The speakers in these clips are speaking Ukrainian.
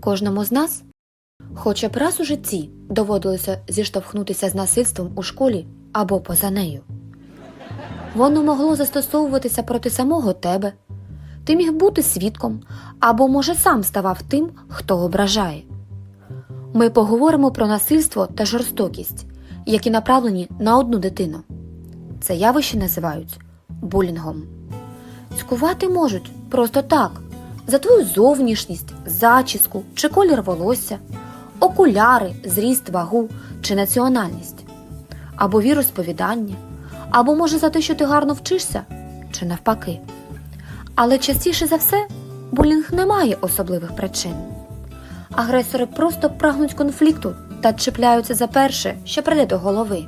Кожному з нас хоча б раз у житті доводилося зіштовхнутися з насильством у школі або поза нею. Воно могло застосовуватися проти самого тебе. Ти міг бути свідком або, може, сам ставав тим, хто ображає. Ми поговоримо про насильство та жорстокість, які направлені на одну дитину. Це явище називають булінгом. Цькувати можуть просто так, за твою зовнішність, зачіску чи колір волосся, окуляри, зріст, вагу чи національність, або віросповідання, або може за те, що ти гарно вчишся, чи навпаки. Але частіше за все булінг не має особливих причин. Агресори просто прагнуть конфлікту та чіпляються за перше, що прийде до голови.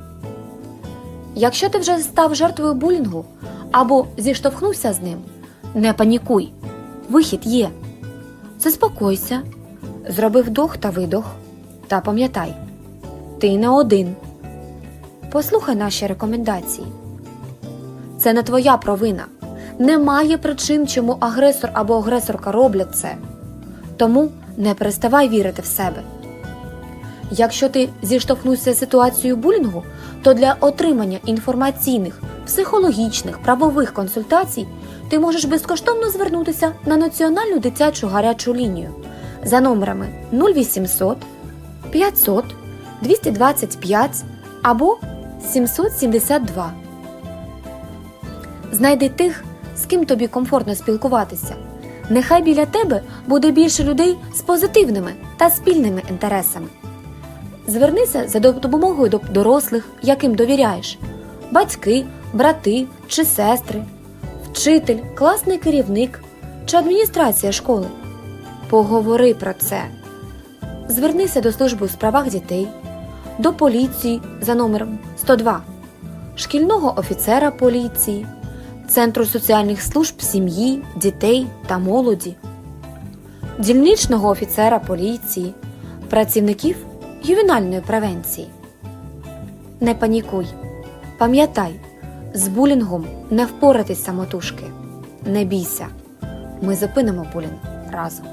Якщо ти вже став жертвою булінгу або зіштовхнувся з ним, не панікуй. Вихід є. Заспокойся, зроби вдох та видох. Та пам'ятай, ти не один. Послухай наші рекомендації. Це не твоя провина. Немає причин, чому агресор або агресорка роблять це. Тому не переставай вірити в себе. Якщо ти зіштовхнувся з ситуацією булінгу, то для отримання інформаційних, психологічних, правових консультацій ти можеш безкоштовно звернутися на Національну дитячу гарячу лінію за номерами 0800 500 225 або 772. Знайди тих, з ким тобі комфортно спілкуватися. Нехай біля тебе буде більше людей з позитивними та спільними інтересами. Звернися за допомогою до дорослих, яким довіряєш: батьки, брати чи сестри, вчитель, класний керівник чи адміністрація школи. Поговори про це. Звернися до служби у справах дітей, до поліції за номером 102, шкільного офіцера поліції, Центру соціальних служб сім'ї, дітей та молоді, дільничного офіцера поліції, працівників ювенальної превенції. Не панікуй. Пам'ятай, з булінгом не впоратись самотужки. Не бійся. Ми зупинимо булінг разом.